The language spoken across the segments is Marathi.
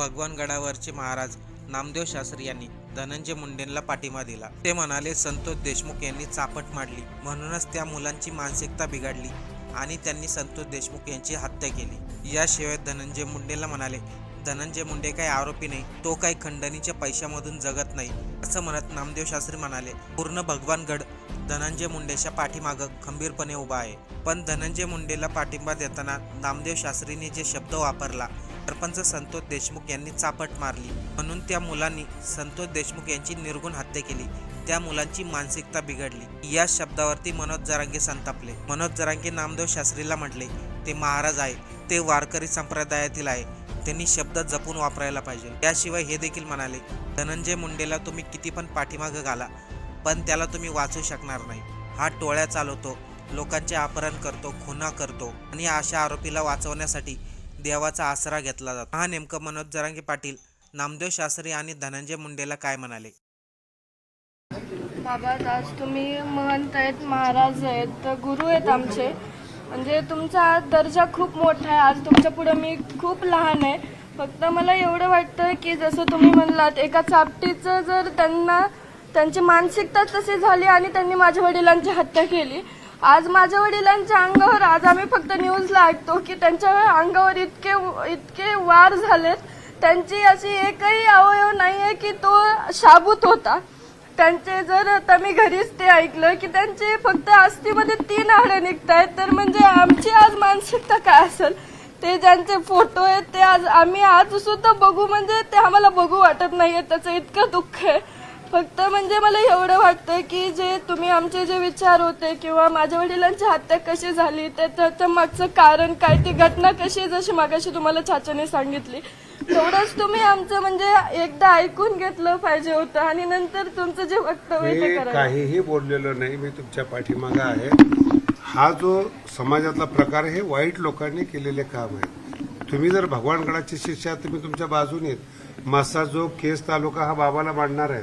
भगवान गडावरचे महाराज नामदेव शास्त्री यांनी धनंजय मुंडेंना पाठिंबा दिला. ते म्हणाले संतोष देशमुख यांनी चापट मारली म्हणूनच त्या मुलांची मानसिकता बिघडली आणि त्यांनी संतोष देशमुख यांची हत्या केली. याशिवाय धनंजय मुंडेला म्हणाले धनंजय मुंडे काही आरोपी नाही. तो काही खंडणीच्या पैशामधून जगत नाही. असं म्हणत नामदेव शास्त्री म्हणाले पूर्ण भगवानगड धनंजय मुंडेच्या पाठीमागं खंबीरपणे उभा आहे. पण धनंजय मुंडेला पाठिंबा देताना नामदेव शास्त्रीने जे शब्द वापरला सरपंच संतोष देशमुख यांनी चापट मारली. म्हणून त्या मुलांनी संतोष देशमुख यांची निर्गुण हत्या केली. त्या मुलांची मानसिकता बिघडली. या शब्दावरती मनोज जरांगे संतापले. मनोज जरांगे नामदेव शास्त्रीला म्हटले ते महाराज आहे ते वारकरी संप्रदायातील आहे. त्यांनी शब्द जपून वापरायला पाहिजे. याशिवाय हे देखील म्हणाले धनंजय मुंडेला तुम्ही किती पण पाठीमागं घाला पण त्याला तुम्ही वाचू शकणार नाही. हा टोळ्या चालवतो लोकांचे अपहरण करतो खुना करतो आणि अशा आरोपीला वाचवण्यासाठी देवाचा आसरा घेतला जातो. हा नेमकं मनोज जरांगे पाटील नामदेव शास्त्री आणि धनंजय मुंडेला काय म्हणाले? बाबा आज तुम्ही महंत आहेत महाराज आहेत तर गुरु आहेत आमचे. म्हणजे तुमचा दर्जा खूप मोठा आहे. आज तुमच्यापुढे मी खूप लहान आहे. फक्त मला एवढं वाटतं की जसं तुम्ही म्हणलात एका चापटीचं जर त्यांना त्यांची मानसिकता तशी झाली आणि त्यांनी माझ्या वडिलांची हत्या केली आज माझ्या वडिलांच्या अंगावर आज आम्ही फक्त न्यूजला ऐकतो की त्यांच्या अंगावर इतके इतके वार झालेत. त्यांची अशी एकही अवयव नाही आहे की तो शाबूत होता. त्यांचे जर आता मी घरीच ते ऐकलं की त्यांचे फक्त अस्थिमध्ये तीन हाडे आहेत तर म्हणजे आमची आज मानसिकता काय असेल? ते ज्यांचे फोटो आहेत ते आज आम्ही आज सुद्धा बघू म्हणजे ते आम्हाला बघू वाटत नाहीये. त्याचं इतकं दुःख आहे. फक्त म्हणजे मला एवढं वाटतं की जे तुम्ही आमचे जे विचार होते किंवा माझ्या वडिलांची हत्या कशी झाली ते त्याच्या मागचं कारण काय ती घटना कशी जशी मागाशी तुम्हाला चाचाने सांगितली. तेवढंच तुम्ही आमचं म्हणजे एकदा ऐकून घेतलं पाहिजे होतं आणि नंतर तुमचं जे वक्तव्य ते मी करायला काहीही बोललेलो नाही मी तुमच्या पाठीमागं आहे. हा जो समाजातला प्रकार आहे, हे वाईट लोकांनी केलेले काम आहे. तुम्ही जर भगवानगडाची शिष्या तुम्ही तुमच्या बाजूने. मासा जो केस तालुका हा बाबाला मांडणार आहे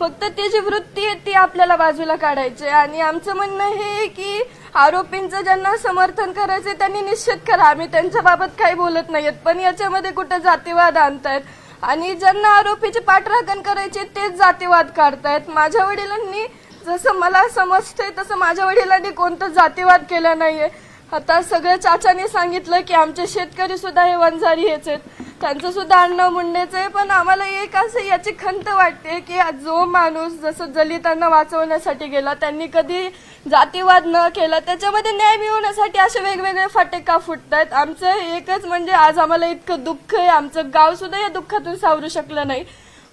फक्त ती जी वृत्ती आहे ती आपल्याला बाजूला काढायची आणि आमचं म्हणणं हे आहे की आरोपींचं ज्यांना समर्थन करायचं त्यांनी निश्चित करा. आम्ही त्यांच्याबाबत काही बोलत नाहीयेत पण याच्यामध्ये कुठं जातीवाद आणतायत? आणि ज्यांना आरोपीची पाठराखण करायची तेच जातीवाद काढतायत. माझ्या वडिलांनी जसं मला समजतंय तसं माझ्या वडिलांनी कोणतं जातीवाद केला नाहीये. आता सगळ्या चाचाने सांगितलं की आमचे शेतकरी सुद्धा हे वंजारी हेच आहेत. त्यांचं सुद्धा अन्न मुंडेचं आहे पण आम्हाला एक असं याची खंत वाटते की जो माणूस जसं दलितांना वाचवण्यासाठी गेला त्यांनी कधी जातीवाद न केला त्याच्यामध्ये न्याय मिळवण्यासाठी असे वेगवेगळे फाटे का फुटतायत. आमचं एकच म्हणजे आज आम्हाला इतकं दुःख आहे आमचं गाव सुद्धा या दुःखातून सावरू शकलं नाही.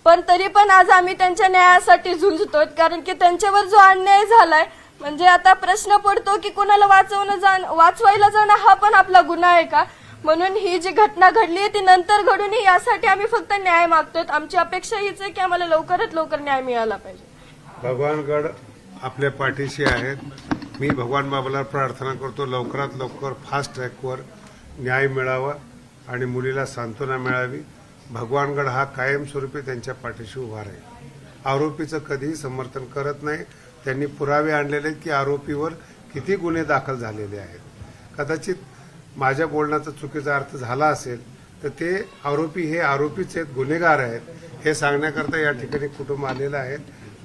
पण तरी पण आज आम्ही त्यांच्या न्यायासाठी झुंजतो कारण की त्यांच्यावर जो अन्याय झालाय म्हणजे आता प्रश्न पडतो की कुणाला वाचवणं जाण वाचवायला जाणं हा पण आपला गुन्हा आहे का? म्हणून ही जी घटना घडली आहे ती नंतर घडून यासाठी आम्ही फक्त न्याय मागतोय. आमची अपेक्षा हीच आहे की आम्हाला लवकरात लवकर न्याय मिळाला पाहिजे. भगवानगड आपल्या पाठीशी आहेत. मी भगवान बाबाला प्रार्थना करतो लवकरात लवकर फास्ट ट्रॅकवर न्याय मिळावा आणि मुलीला सांत्वना मिळावी. भगवानगड हा कायमस्वरूपी त्यांच्या पाठीशी उभा राहील. आरोपीचं कधीही समर्थन करत नाही. त्यांनी पुरावे आणलेले आहेत की आरोपीवर किती गुन्हे दाखल झालेले आहेत. कदाचित माझ्या बोलण्याचा चुकीचा अर्थ झाला असेल तर ते आरोपी हे आरोपीच आहेत गुन्हेगार आहेत हे सांगण्याकरता या ठिकाणी कुटुंब आलेलं आहे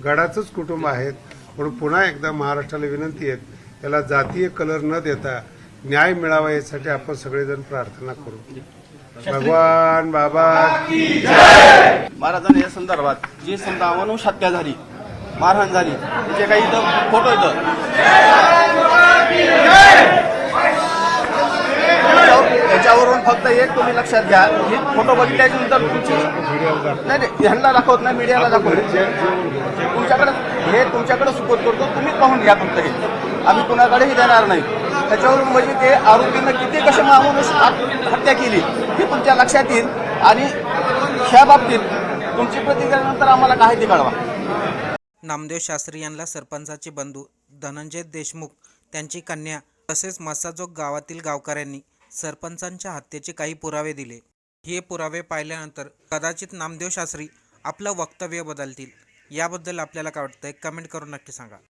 गडाचंच कुटुंब आहेत. म्हणून पुन्हा एकदा महाराष्ट्राला विनंती आहे त्याला जातीय कलर न देता न्याय मिळावा यासाठी आपण सगळेजण प्रार्थना करू. भगवान बाबा महाराजांनी या संदर्भात जी समजा अमानुष हत्या झाली मारहाण झाली त्याचे काही इथं फोटो येतं त्याच्यावरून फक्त एक तुम्ही लक्षात घ्या. ही फोटो बघितल्याच्या नंतर तुमची नाही नाही ह्यांना दाखवत नाही मीडियाला दाखवत तुमच्याकडे हे तुमच्याकडे सुपोत करतो तुम्ही पाहून घ्या फक्त हे. आम्ही कुणाकडेही देणार नाही. त्याच्यावरून म्हणजे ते आरोपीनं किती कसे माणूस हत्या केली हे तुमच्या लक्षात येईल. आणि ह्या बाबतीत तुमची प्रतिक्रिया नंतर आम्हाला काय ते कळवा. नामदेव शास्त्री यांना सरपंचाचे बंधू धनंजय देशमुख त्यांची कन्या तसेच मसाजोग गावातील गावकऱ्यांनी सरपंचांच्या हत्येचे काही पुरावे दिले. हे पुरावे पाहिल्यानंतर कदाचित नामदेव शास्त्री आपलं वक्तव्य बदलतील. याबद्दल आपल्याला काय वाटतंय? कमेंट करून नक्की सांगा.